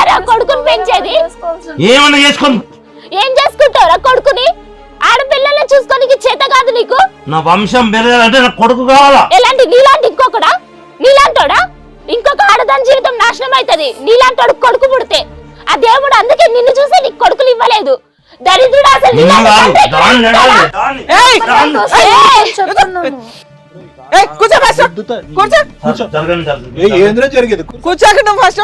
ఎట్లా కొడుకుని పెంచేది? ఏమన్నా చేసుకొని. ఏం చేసుకుంటావురా కొడుకుని? ఆడపిల్లల్ని చూసుకోనికి చేత కాదు నీకు? నా వంశం పెరగాలంటే నా కొడుకు కావాలా? ఎలాంటి నీలాంటి ఇంకొకడా? నీలాంటోడా? ఇంకొక ఆడదాని జీవితం నాశనం అవుతుంది నీలాంటోడు కొడుకు పుడితే. ఆ దేవుడు అందుకే నిన్ను చూసే నీకు కొడుకులు ఇవ్వలేదు. దరిద్రుడు అసలు నీలాంటి తండ్రి కూర్చో ఫస్ట్ కూర్చో. జరగండి, జరగండి. ఏ ఏంద్రో జరిగేది? కూర్చోక నువ్వు ఫస్ట్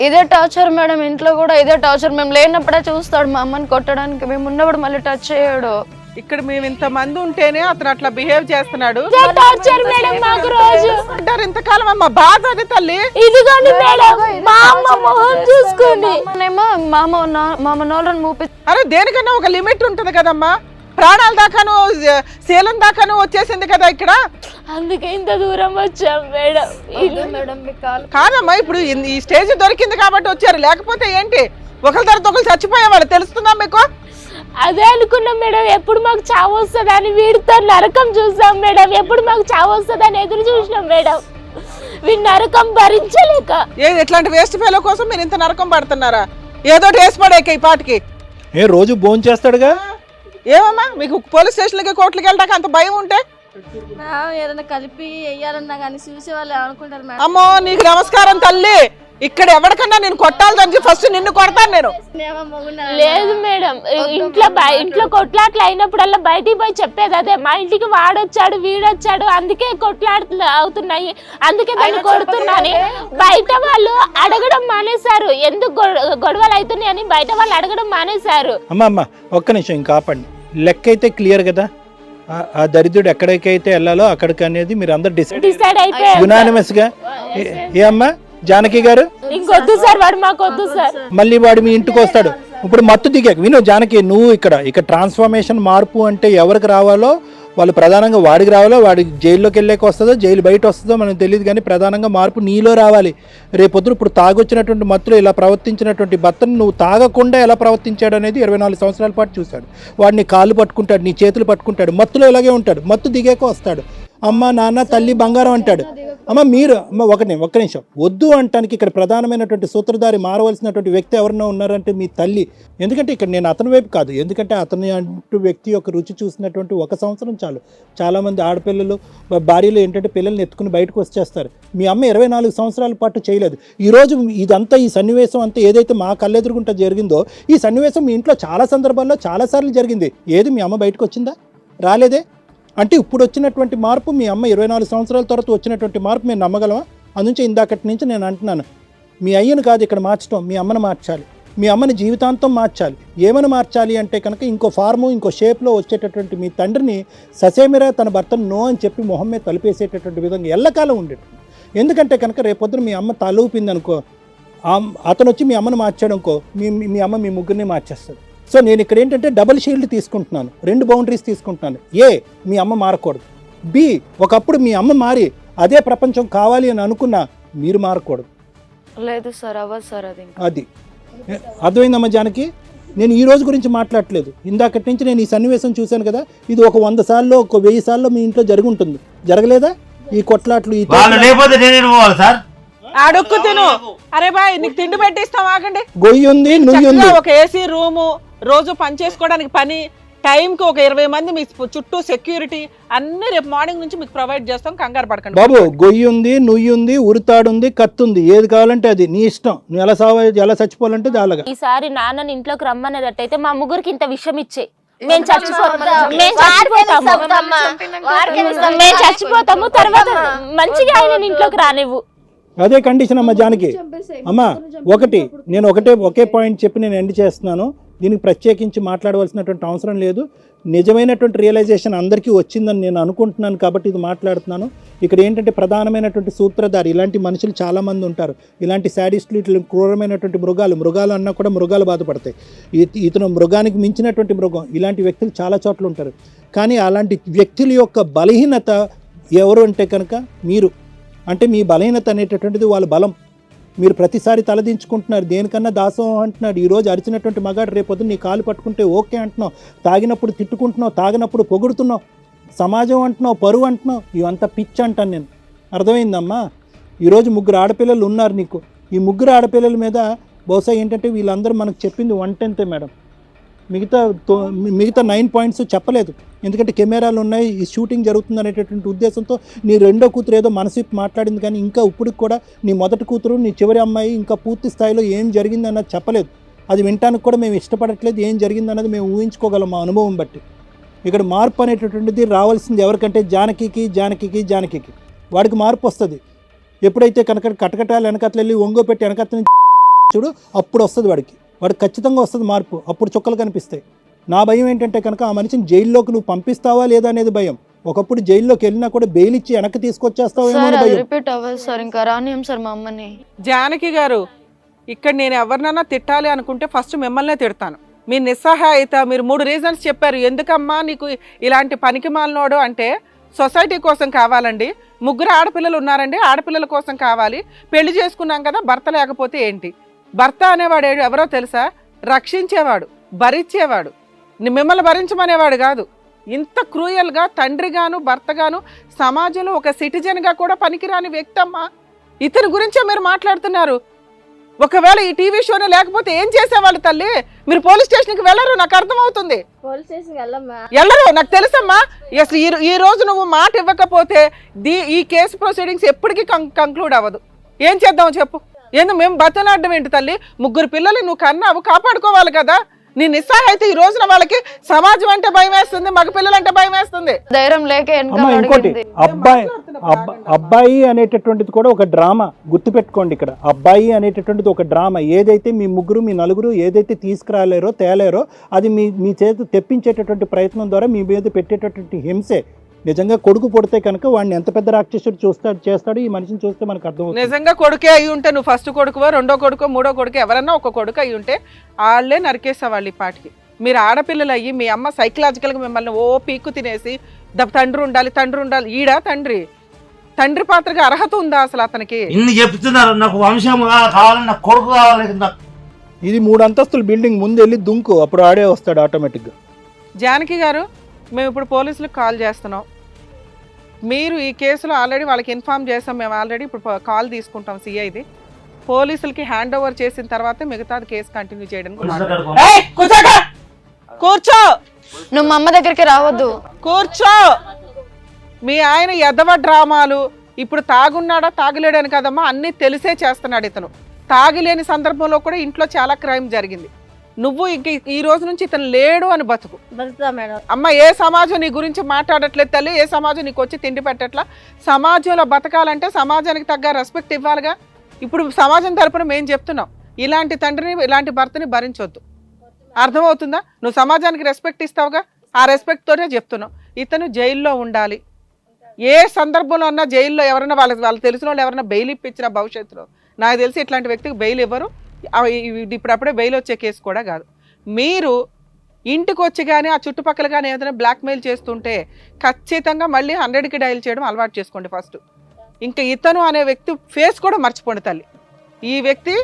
ఇదే టార్చర్ మేడం ఇంట్లో కూడా ఇదే టార్చర్. మేము లేనప్పుడే చూస్తాడు మా అమ్మని కొట్టడానికి. మేము ఉన్నప్పుడు మళ్ళీ టచ్ చేయడు. ఇక్కడ మేము ఇంత మంది ఉంటేనే అతను అట్లా బిహేవ్ చేస్తున్నాడు. టార్చర్ మేడం మాకు రోజు. అంటారు ఇంతకాలం అమ్మ బాధ అది తల్లి. ఇదిగోండి మేడం మా అమ్మ మొహం చూసుకోండి. ఏమో మామ నా- మామ నోళ్ళని మూపి అరే దేనికన్నా ఒక లిమిట్ ఉంటుంది కదమ్మా. ప్రాణాల దాకాను శీలం దాకాను వచ్చేసింది కదా ఇక్కడ? అందుకే ఇంత దూరం వచ్చాం మేడం. కాదమ్మా ఇప్పుడు ఈ స్టేజ్ దొరికింది కాబట్టి వచ్చారు. లేకపోతే ఏంటి? ఒకరి తర్వాత ఒకరు చచ్చిపోయేవాళ్ళు. తెలుస్తుందా మీకు? అదే అనుకున్నాం మేడం. ఎప్పుడు మాకు చావు వస్తుందని వీడితో నరకం చూసాం మేడం. ఎప్పుడు మాకు చావు వస్తుందని ఎదురు చూసినాం మేడం. వీడి నరకం భరించలేక. ఏ ఇట్లాంటి వేస్ట్ ఫెలో కోసం మీరు ఇంత నరకం పడుతున్నారా? ఏదో వేసి పడేక ఈ పాటికి. ఏ రోజు భోజనం చేస్తాడుగా ఏమమ్మా? మీకు పోలీస్ స్టేషన్లకి కోర్టులకి వెళ్ళడానికి అంత భయం ఉంటే? ఏదైనా కలిపి వెయ్యాలన్నా కానీ చూసే వాళ్ళు అనుకుంటారు అమ్మో నీకు నమస్కారం తల్లి. ఇక్కడ ఎవరికన్నా నేను కొట్టాలి ఫస్ట్ నిన్ను కొడతాను నేను. లేదు మేడం ఇంట్లో ఇంట్లో కొట్లాట్లు అయినప్పుడల్లా బయటికి పోయి చెప్పేది అదే. మా ఇంటికి వాడొచ్చాడు వీడొచ్చాడు అందుకే కొట్లాట్లు అవుతున్నాయి. అందుకే దాన్ని కొడుతున్నాని బయట వాళ్ళు అడగడం మానేశారు. ఎందుకు గొడ- గొడవలు అవుతున్నాయి అని బయట వాళ్ళు అడగడం మానేశారు. అమ్మ అమ్మ ఒక్క నిమిషం ఇంకా ఆపండి. లెక్క అయితే క్లియర్ కదా? ఆ- దరిద్రుడు ఎక్కడికైతే వెళ్ళాలో అక్కడికి అనేది మీరు అందరు డిసైడ్ డిసైడ్ అయిపోయారు. యునానిమస్గా? ఏ అమ్మా? జానకి గారు? ఇంకొద్దు సార్ వాడు మాకొద్దు సార్. మళ్ళీ వాడు మీ ఇంటికి వస్తాడు. ఇప్పుడు మత్తు దిగాక. విను జానకి నువ్వు ఇక్కడ ఇక్కడ ట్రాన్స్ఫర్మేషన్ మార్పు అంటే ఎవరికి రావాలో వాళ్ళు ప్రధానంగా వాడికి రావాలో వాడి జైల్లోకి వెళ్ళాక వస్తుందో జైలు బయట వస్తుందో మనకు తెలియదు కానీ ప్రధానంగా మార్పు నీలో రావాలి. రేపొద్దు ఇప్పుడు తాగొచ్చినటువంటి మత్తులో ఇలా ప్రవర్తించినటువంటి భర్తను నువ్వు తాగకుండా ఎలా ప్రవర్తించాడు అనేది ఇరవై నాలుగు సంవత్సరాల పాటు చూశాడు. వాడిని కాళ్ళు పట్టుకుంటాడు నీ చేతులు పట్టుకుంటాడు మత్తులో ఇలాగే ఉంటాడు. మత్తు దిగాక వస్తాడు. అమ్మ నాన్న తల్లి బంగారం అంటాడు. అమ్మ మీరు అమ్మ ఒకటి ఒక్క నిమిషం. వద్దు అంటానికి ఇక్కడ ప్రధానమైనటువంటి సూత్రధారి మారవలసినటువంటి వ్యక్తి ఎవరన్నా ఉన్నారంటే మీ తల్లి. ఎందుకంటే ఇక్కడ నేను అతని వైపు కాదు. ఎందుకంటే అతని అంటూ వ్యక్తి యొక్క రుచి చూసినటువంటి ఒక సంవత్సరం చాలు. చాలామంది ఆడపిల్లలు భార్యలు ఏంటంటే పిల్లల్ని ఎత్తుకుని బయటకు వచ్చేస్తారు. మీ అమ్మ ఇరవై నాలుగు సంవత్సరాల పాటు చేయలేదు. ఈరోజు ఇదంతా ఈ సన్నివేశం అంతా ఏదైతే మా కళ్ళెదురుగుంటా జరిగిందో ఈ సన్నివేశం మీ ఇంట్లో చాలా సందర్భాల్లో చాలాసార్లు జరిగింది. ఏది మీ అమ్మ బయటకు వచ్చిందా? రాలేదే? అంటే ఇప్పుడు వచ్చినటువంటి మార్పు మీ అమ్మ ఇరవై నాలుగు సంవత్సరాల తర్వాత వచ్చినటువంటి మార్పు మేము నమ్మగలమా? అందుంచి ఇందాకటి నుంచి నేను అంటున్నాను. మీ అయ్యను కాదు ఇక్కడ మార్చడం మీ అమ్మను మార్చాలి. మీ అమ్మని జీవితాంతం మార్చాలి. ఏమని మార్చాలి అంటే కనుక ఇంకో ఫార్ము ఇంకో షేప్లో వచ్చేటటువంటి మీ తండ్రిని ససేమిరా తన భర్తను నో అని చెప్పి మొహం మీద తలిపేసేటటువంటి విధంగా ఎల్లకాలం ఉండేటట్టు ఎందుకంటే కనుక రేపొద్దున మీ అమ్మ తలూపింది అనుకో అతను వచ్చి మీ అమ్మను మార్చాడు అనుకో మీ- మీ అమ్మ మీ ముగ్గురిని మార్చేస్తుంది. సో నేను ఇక్కడ ఏంటంటే డబుల్ షీల్డ్ తీసుకుంటున్నాను. రెండు బౌండరీస్ తీసుకుంటున్నాను. ఏ మీ అమ్మ మారకూడదు. బి ఒకప్పుడు మీ అమ్మ మారి అదే ప్రపంచం కావాలి అని అనుకున్నా మీరు మారకూడదు. లేదు సార్ అవ్వదు సార్ అది అది. అర్థమైందమ్మా జానకి? నేను ఈ రోజు గురించి మాట్లాడట్లేదు. ఇందాకటి నుంచి నేను ఈ సన్నివేశం చూశాను కదా ఇది ఒక వంద సార్లు ఒక వెయ్యి సార్లు మీ ఇంట్లో జరిగి ఉంటుంది జరగలేదా? ఈ కొట్లాట్లు ఈ వాళ్ళు తోపులాట్లు? లేకపోతే నేనే పోవాలి సార్. అడుక్కు తిను. అరే బాయ్ నీకు తిండి పెట్టిస్తాం ఆగండి. గొయ్యి ఉంది నుయ్యి ఉంది. ఒక ఏసీ రూము రోజు పని చేసుకోవడానికి పని టైంకి ఒక ఇరవై మంది మీ చుట్టూ సెక్యూరిటీ అన్ని రేపు మార్నింగ్ నుంచి మీకు ప్రొవైడ్ చేస్తాం. కంగారు పడకండి. బాబు గొయ్యి ఉంది నుయ్యి ఉంది ఉరితాడుంది కత్తి ఉంది. ఏది కావాలంటే అది. నీ ఇష్టం. నువ్వు ఎలా సావ ఎలా చచ్చిపోవాలంటే అలాగా. ఈసారి నాన్నని ఇంట్లోకి రమ్మనేటట్టయితే మా ముగ్గురికి ఇంత విషయం ఇచ్చే. మేము చచ్చిపోతాము మేము చచ్చిపోతాము మేము చచ్చిపోతాము. తర్వాత మంచిగా ఆయన ఇంట్లోకి రానివ్వు. అదే కండిషన్ అమ్మ జానకి. అమ్మా ఒకటి నేను ఒకటే ఒకే పాయింట్ చెప్పి నేను ఎండ్ చేస్తున్నాను. దీనికి ప్రత్యేకించి మాట్లాడవలసినటువంటి అవసరం లేదు. నిజమైనటువంటి రియలైజేషన్ అందరికీ వచ్చిందని నేను అనుకుంటున్నాను కాబట్టి ఇది మాట్లాడుతున్నాను. ఇక్కడ ఏంటంటే ప్రధానమైనటువంటి సూత్రధారి ఇలాంటి మనుషులు చాలామంది ఉంటారు. ఇలాంటి శాడిస్టులు ఇట్లా క్రూరమైనటువంటి మృగాలు మృగాలు అన్నా కూడా మృగాలు బాధపడతాయి. ఇతను మృగానికి మించినటువంటి మృగం. ఇలాంటి వ్యక్తులు చాలా చోట్ల ఉంటారు. కానీ అలాంటి వ్యక్తుల యొక్క బలహీనత ఎవరు అంటే కనుక మీరు. అంటే మీ బలహీనత అనేటటువంటిది వాళ్ళ బలం. మీరు ప్రతిసారి తలదించుకుంటున్నారు దేనికన్నా దాసోహం అంటున్నాడు ఈరోజు అరిచినటువంటి మగాడు రేపొద్దు నీ కాలు పట్టుకుంటే ఓకే అంటున్నావు తాగినప్పుడు తిట్టుకుంటున్నావు తాగినప్పుడు పొగుడుతున్నావు సమాజం అంటున్నావు పరువు అంటున్నావు ఇవంతా పిచ్చి అంటాను నేను. అర్థమైందమ్మా? ఈరోజు ముగ్గురు ఆడపిల్లలు ఉన్నారు నీకు. ఈ ముగ్గురు ఆడపిల్లల మీద బహుశా ఏంటంటే వీళ్ళందరూ మనకు చెప్పింది వన్ టెన్తే మేడం. మిగతా తో- మిగతా నైన్ పాయింట్స్ చెప్పలేదు. ఎందుకంటే కెమెరాలు ఉన్నాయి ఈ షూటింగ్ జరుగుతుంది అనేటటువంటి ఉద్దేశంతో నీ రెండో కూతురు ఏదో మనసు మాట్లాడింది కానీ ఇంకా ఇప్పుడు కూడా నీ మొదటి కూతురు నీ చివరి అమ్మాయి ఇంకా పూర్తి స్థాయిలో ఏం జరిగింది అన్నది చెప్పలేదు. అది వినటానికి కూడా మేము ఇష్టపడట్లేదు ఏం జరిగింది అన్నది మేము ఊహించుకోగలం మా అనుభవం బట్టి. ఇక్కడ మార్పు అనేటటువంటిది రావాల్సింది ఎవరికంటే జానకికి జానకికి జానకికి. వాడికి మార్పు వస్తుంది. ఎప్పుడైతే కనుక కటకటాలు వెనకట్లు వెళ్ళి ఒంగో పెట్టి వెనకత్త చూడు అప్పుడు వస్తుంది వాడికి. వాడికి ఖచ్చితంగా వస్తుంది మార్పు. అప్పుడు చుక్కలు కనిపిస్తాయి. నా భయం ఏంటంటే కనుక ఆ మనిషిని జైల్లోకి నువ్వు పంపిస్తావా లేదా అనేది భయం. ఒకప్పుడు జైల్లోకి వెళ్ళినా కూడా బెయిల్ ఇచ్చి వెనక్కి రిపీట్ అవ్వదు సార్ ఇంకా రానియం సార్ మా అమ్మని. జానకి గారు ఇక్కడ నేను ఎవరినైనా తిట్టాలి అనుకుంటే ఫస్ట్ మిమ్మల్నే తిడతాను. మీ నిస్సహాయత మీరు మూడు రీజన్స్ చెప్పారు. ఎందుకమ్మా నీకు ఇలాంటి పనికి మాలినోడు అంటే సొసైటీ కోసం కావాలండి. ముగ్గురు ఆడపిల్లలు ఉన్నారండి ఆడపిల్లల కోసం కావాలి. పెళ్ళి చేసుకున్నాం కదా భర్త లేకపోతే ఏంటి? భర్త అనేవాడు ఏడు- ఎవరో తెలుసా? రక్షించేవాడు భరించేవాడు. మిమ్మల్ని భరించమనేవాడు కాదు. ఇంత క్రూయల్గా తండ్రిగాను భర్తగాను సమాజంలో ఒక సిటిజన్గా కూడా పనికిరాని వ్యక్తి అమ్మా ఇతని గురించే మీరు మాట్లాడుతున్నారు. ఒకవేళ ఈ టీవీ షోనే లేకపోతే ఏం చేసేవాళ్ళు తల్లి? మీరు పోలీస్ స్టేషన్కి వెళ్ళరు నాకు అర్థమవుతుంది. పోలీస్ స్టేషన్కి వెళ్ళమ్మా. వెళ్ళరు నాకు తెలుసమ్మా. అసలు ఈ ఈ రోజు నువ్వు మాట ఇవ్వకపోతే దీ ఈ కేసు ప్రొసీడింగ్స్ ఎప్పటికీ కంక్లూడ్ అవ్వదు. ఏం చేద్దాం చెప్పు? ఏందో మేము బతలాడడం ఏంటి తల్లి? ముగ్గురు పిల్లలు నువ్వు కన్నావు కాపాడుకోవాలి కదా. నీ నిస్సహాయిత ఈ రోజున వాళ్ళకి సమాజం అంటే భయం వేస్తుంది మగ పిల్లలంటే భయం వేస్తుంది. ధైర్యం లేక అమ్మ ఇంకోటి అబ్బాయి అబ్బ- అబ్బాయి అనేటటువంటిది కూడా ఒక డ్రామా. గుర్తుపెట్టుకోండి ఇక్కడ. అబ్బాయి అనేటటువంటిది ఒక డ్రామా. ఏదైతే మీ ముగ్గురు మీ నలుగురు ఏదైతే తీసుకురాలేరో తేలేరో అది మీ మీ చేత తెప్పించేటటువంటి ప్రయత్నం ద్వారా మీ మీద పెట్టేటటువంటి హింసే. నిజంగా కొడుకు పుడితే కనుక వాడిని ఎంత పెద్ద రాక్షసుడు చూస్తాడు చేస్తాడు ఈ మనిషిని చూస్తే మనకు అర్థమవుతుంది. నిజంగా కొడుకే అయి ఉంటే నువ్వు ఫస్ట్ కొడుకువో రెండో కొడుకో మూడో కొడుకు ఎవరన్నా ఒక కొడుకు అయి ఉంటే వాళ్ళే నరికేసేవాళ్ళు ఈ పాటికి. మీరు ఆడపిల్లలు అయ్యి మీ అమ్మ సైకలాజికల్గా మిమ్మల్ని ఓ పీక్కు తినేసి తండ్రి ఉండాలి తండ్రి ఉండాలి ఈడా తండ్రి? తండ్రి పాత్రగా అర్హత ఉందా అసలు అతనికి? ఇన్ని చెప్తున్నారు నాకు వంశం కా- కావాలి నాకు కొడుకు కావాలి ఇది మూడు అంతస్తుల బిల్డింగ్ ముందు వెళ్ళి దుంకు అప్పుడు ఆడే వస్తాడు ఆటోమేటిక్గా జానకి గారు మేము ఇప్పుడు పోలీసులకు కాల్ చేస్తున్నాం. మీరు ఈ కేసులో ఆల్రెడీ వాళ్ళకి ఇన్ఫామ్ చేసాం మేము ఆల్రెడీ ఇప్పుడు కాల్ తీసుకుంటాం సిఐది పోలీసులకి హ్యాండ్ ఓవర్ చేసిన తర్వాత మిగతాది కేసు కంటిన్యూ కూర్చోక! కూర్చో నువ్వు మా అమ్మ దగ్గరికి రావద్దు. కూర్చో! మీ ఆయన ఎదవ డ్రామాలు ఇప్పుడు తాగున్నాడా తాగలేడని కదమ్మా అన్నీ తెలిసే చేస్తున్నాడు ఇతను. తాగిలేని సందర్భంలో కూడా ఇంట్లో చాలా క్రైమ్ జరిగింది. నువ్వు ఇంక ఈ రోజు నుంచి ఇతను లేడు అని బతుకు. అమ్మ ఏ సమాజం నీ గురించి మాట్లాడట్లేదు తల్లి ఏ సమాజం నీకు వచ్చి తిండి పెట్టట్లా? సమాజంలో బతకాలంటే సమాజానికి తగ్గ రెస్పెక్ట్ ఇవ్వాలిగా. ఇప్పుడు సమాజం తరపున మేము చెప్తున్నాం ఇలాంటి తండ్రిని ఇలాంటి భర్తని భరించొద్దు. అర్థమవుతుందా? నువ్వు సమాజానికి రెస్పెక్ట్ ఇస్తావుగా? ఆ రెస్పెక్ట్ తోనే చెప్తున్నావు ఇతను జైల్లో ఉండాలి. ఏ సందర్భంలో అన్నా జైల్లో ఎవరైనా వాళ్ళ వాళ్ళు తెలిసిన వాళ్ళు ఎవరైనా బెయిల్ ఇప్పించిన భవిష్యత్తులో. నాకు తెలిసి ఇట్లాంటి వ్యక్తికి బెయిల్ ఇవ్వరు. ఇప్పుడప్పుడే బెయిల్ వచ్చే కేసు కూడా కాదు. మీరు ఇంటికి వచ్చి కానీ ఆ చుట్టుపక్కల కానీ ఏదైనా బ్లాక్మెయిల్ చేస్తుంటే ఖచ్చితంగా మళ్ళీ హండ్రెడ్కి డైల్ చేయడం అలవాటు చేసుకోండి ఫస్ట్ ఇంకా ఇతను అనే వ్యక్తి ఫేస్ కూడా మర్చిపోండి తల్లి. ఈ వ్యక్తి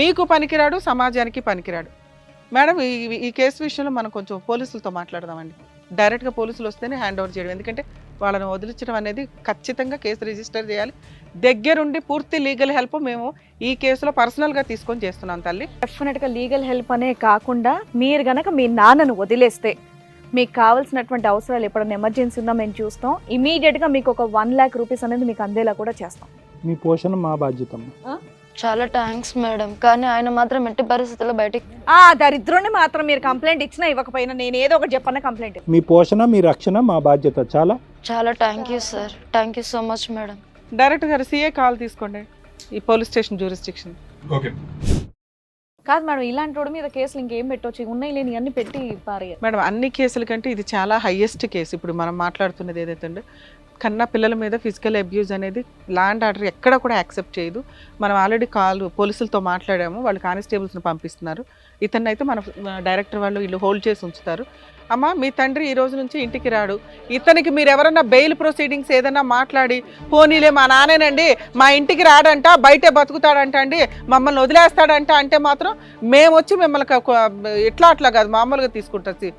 మీకు పనికిరాడు సమాజానికి పనికిరాడు. మేడం ఈ ఈ కేసు విషయంలో మనం కొంచెం పోలీసులతో మాట్లాడదామండి. డైరెక్ట్గా పోలీసులు వస్తేనే హ్యాండ్ ఓవర్ చేయడం. ఎందుకంటే వాళ్ళని వదిలించడం అనేది ఖచ్చితంగా కేసు రిజిస్టర్ చేయాలి. దగ్గరుండి పూర్తి లీగల్ హెల్ప్ మేము ఈ కేసులో పర్సనల్గా తీసుకొని చేస్తున్నాం తల్లి. డెఫినెట్గా లీగల్ హెల్ప్ అనే కాకుండా మీరు గనక మీ నాన్నను వదిలేస్తే మీకు కావాల్సినటువంటి అవసరాలు ఎప్పుడైనా ఎమర్జెన్సీ ఉన్నా మేము చూస్తాం. ఇమీడియట్గా మీకు ఒక వన్ ల్యాక్ రూపీస్ అనేది మీకు అందేలా కూడా చేస్తాం. మీ పోషణ మా బాధ్యత. చాలా థ్యాంక్స్ మేడం కానీ ఆయన మాత్రం ఎట్టి పరిస్థితుల్లో బయటికి ఆ దరిద్రుని మాత్రం మీరు కంప్లైంట్ ఇచ్చినా ఇవ్వకపోయినా నేను ఏదో ఒకటి చెప్పన్న కంప్లైంట్ మీ పోషణ మీ రక్షణ మా బాధ్యత. చాలా చాలా thank you sir thank you so much madam direct గారు సీఏ కాల్ తీసుకోండి. ఈ పోలీస్ స్టేషన్ జ్యూరిస్టిక్షన్ కాదు మేడం ఇలాంటి వాడి మీద కేసులు ఇంకేం పెట్టవచ్చు ఉన్నాయి లేని అన్ని పెట్టి పారేయాలి. మేడం అన్ని కేసుల కంటే ఇది చాలా హైయెస్ట్ కేసు ఇప్పుడు మనం మాట్లాడుతున్నది ఏదైతే ఉందో కన్నా పిల్లల మీద ఫిజికల్ అబ్యూజ్ అనేది ల్యాండ్ ఆర్డర్ ఎక్కడ కూడా యాక్సెప్ట్ చేయదు. మనం ఆల్రెడీ కాల్ పోలీసులతో మాట్లాడాము వాళ్ళు కానిస్టేబుల్స్ని పంపిస్తున్నారు. ఇతన్ని అయితే మన డైరెక్టర్ వాళ్ళు వీళ్ళు హోల్డ్ చేసి ఉంచుతారు. అమ్మ మీ తండ్రి ఈ రోజు నుంచి ఇంటికి రాడు. ఇతనికి మీరు ఎవరన్నా బెయిల్ ప్రొసీడింగ్స్ ఏదైనా మాట్లాడి పోనీలే మా నానేనండి మా ఇంటికి రాడంట బయటే బతుకుతాడంట అండి మమ్మల్ని వదిలేస్తాడంట అంటే మాత్రం మేము వచ్చి మిమ్మల్ని ఎట్లా అట్లా కాదు మామూలుగా తీసుకుంటుంది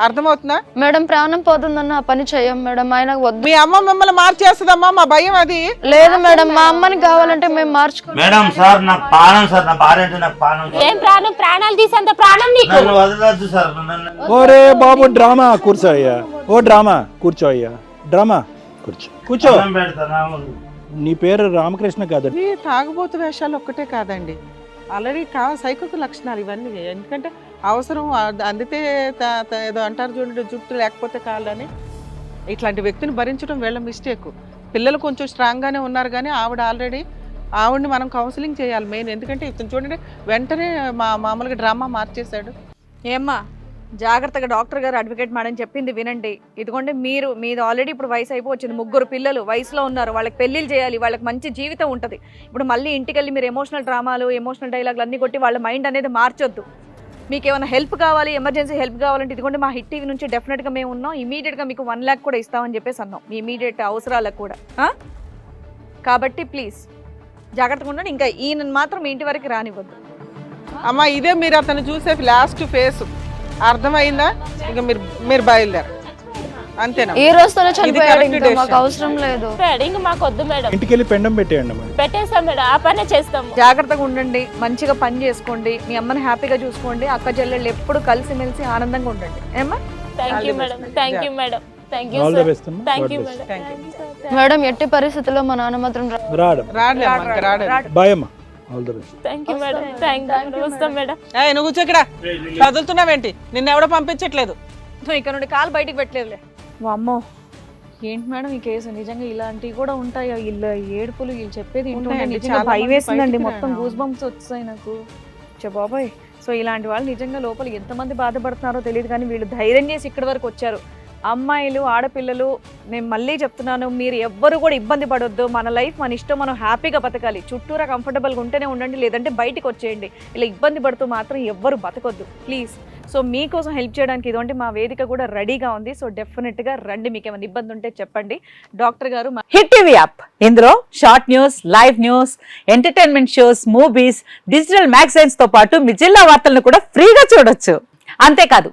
అర్థమవుతుందా? మేడం ప్రాణం పోతుందన్న ఆ పని చెయ్యం మేడం. ఆయన వద్దు. మీ అమ్మ మిమ్మల్ని మార్చేస్తుందమ్మా మా భయం అది. లేదు మేడం మా అమ్మని కావాలంటే మేము మార్చుకో మేడం సార్ నాకు ప్రాణం సార్ నా భార్య అంటే నాకు ప్రాణం సార్. ఏం ప్రాణం? ప్రాణాలు తీసేంత ప్రాణం నీకు? నన్ను వదలొద్దు సార్. నన్ను ఓరే బాబు డ్రామా కూర్చో అయ్యా. ఓ డ్రామా కూర్చో అయ్యా. డ్రామా కూర్చో. కూర్చో. అన్నం పెడతానా నీ పేరు రామకృష్ణ కాదు ఇవి తాగుబోతు వేషాలు ఒక్కటే కాదండి. ఆల్రెడీ కా సైకోకు లక్షణాలు ఇవన్నీ ఎందుకంటే అవసరం అందితే ఏదో అంటారు చూడండి జుట్టు లేకపోతే కాళ్ళని. ఇట్లాంటి వ్యక్తిని భరించడం వీళ్ళ మిస్టేక్. పిల్లలు కొంచెం స్ట్రాంగ్గానే ఉన్నారు కానీ ఆవిడ ఆల్రెడీ ఆవిడని మనం కౌన్సిలింగ్ చేయాలి మెయిన్ ఎందుకంటే ఇతను చూడండి వెంటనే మా మామూలుగా డ్రామా మార్చేశాడు. ఏమ్మా జాగ్రత్తగా డాక్టర్ గారు అడ్వకేట్ మేడం చెప్పింది వినండి. ఇదిగోండి మీరు మీది ఆల్రెడీ ఇప్పుడు వయసు అయిపోవచ్చింది. ముగ్గురు పిల్లలు వయసులో ఉన్నారు. వాళ్ళకి పెళ్ళిళ్ళు చేయాలి. వాళ్ళకి మంచి జీవితం ఉంటుంది. ఇప్పుడు మళ్ళీ ఇంటికి వెళ్ళి మీరు ఎమోషనల్ డ్రామాలు ఎమోషనల్ డైలాగులు అన్ని కొట్టి వాళ్ళ మైండ్ అనేది మార్చొద్దు. మీకు ఏమైనా హెల్ప్ కావాలి ఎమర్జెన్సీ హెల్ప్ కావాలంటే ఇదిగోండి మా హిట్ టీవీ నుంచి డెఫినెట్గా మేము ఉన్నాం. ఇమీడియట్గా మీకు వన్ ల్యాక్ కూడా ఇస్తామని చెప్పేసి అన్నాం. మీ ఇమీడియట్ అవసరాలకు కూడా. కాబట్టి ప్లీజ్ జాగ్రత్తగా ఉండండి. ఇంకా ఈయన మాత్రం ఇంటి వరకు రానివ్వద్దు. అమ్మ ఇదే మీరు అతను చూసే లాస్ట్ ఫేస్. అర్థమైందా? ఇక మీరు మీరు బయలుదేరు అంతేనా? ఈ రోజుతోనే చనిపోయాడు ఇంకా మాకు. అవసరం లేదు. ఇంక మాకు వద్దు మేడం. ఇంటికి వెళ్ళి పెండం పెట్టేయండి పెట్టేస్తాం మేడం ఆ పనే చేస్తాము జాగ్రత్తగా ఉండండి మంచిగా పని చేసుకోండి మీ అమ్మని హ్యాపీగా చూసుకోండి అక్క చెల్లెళ్ళు ఎప్పుడు కలిసిమెలిసి ఆనందంగా ఉండండి. ఏమ్మా? Thank you madam thank you madam madam ఎట్టి పరిస్థితుల్లో మా నాన్న మాత్రం రాడు. ఏయ్, నువ్వు కూర్చో ఇక్కడ. కదులుతున్నావేంటి? నిన్ను ఎవడో పంపించట్లేదు. నువ్వు ఇక్కడ నుండి కాలు బయటికి పెట్టలేదులే. అమ్మో ఏంటి మేడం ఈ కేసు? నిజంగా ఇలాంటివి కూడా ఉంటాయా? వీళ్ళ ఏడుపులు వీళ్ళు చెప్పేది ఏంటంటే ఉంటాయండి, నిజంగా చాలా భయం మంది వేసిందండి బయటికి మొత్తం రాను. గూస్ బంప్స్ వచ్చాయి నాకు. చే బాబాయ్. సో ఇలాంటి వాళ్ళు నిజంగా లోపల ఎంతమంది బాధపడుతున్నారో తెలియదు కానీ వీళ్ళు ధైర్యం చేసి ఇక్కడి వరకు వచ్చారు. అమ్మాయిలు ఆడపిల్లలు నేను మళ్ళీ చెప్తున్నాను మీరు ఎవ్వరు కూడా ఇబ్బంది పడొద్దు. మన లైఫ్ మన ఇష్టం మనం హ్యాపీగా బతకాలి. చుట్టూరా కంఫర్టబుల్గా ఉంటేనే ఉండండి లేదంటే బయటికి వచ్చేయండి. ఇలా ఇబ్బంది పడుతూ మాత్రం ఎవ్వరు బతకొద్దు. ప్లీజ్. సో మీకోసం హెల్ప్ చేయడానికి ఇదంటే మా వేదిక కూడా రెడీగా ఉంది. సో డెఫినెట్గా రండి మీకు ఏమైనా ఇబ్బంది ఉంటే చెప్పండి. డాక్టర్ గారు మా- హిట్ టీవీ యాప్. ఇందులో short news live news entertainment shows movies digital మ్యాగజైన్స్తో పాటు మీ జిల్లా వార్తలను కూడా ఫ్రీగా చూడొచ్చు. అంతేకాదు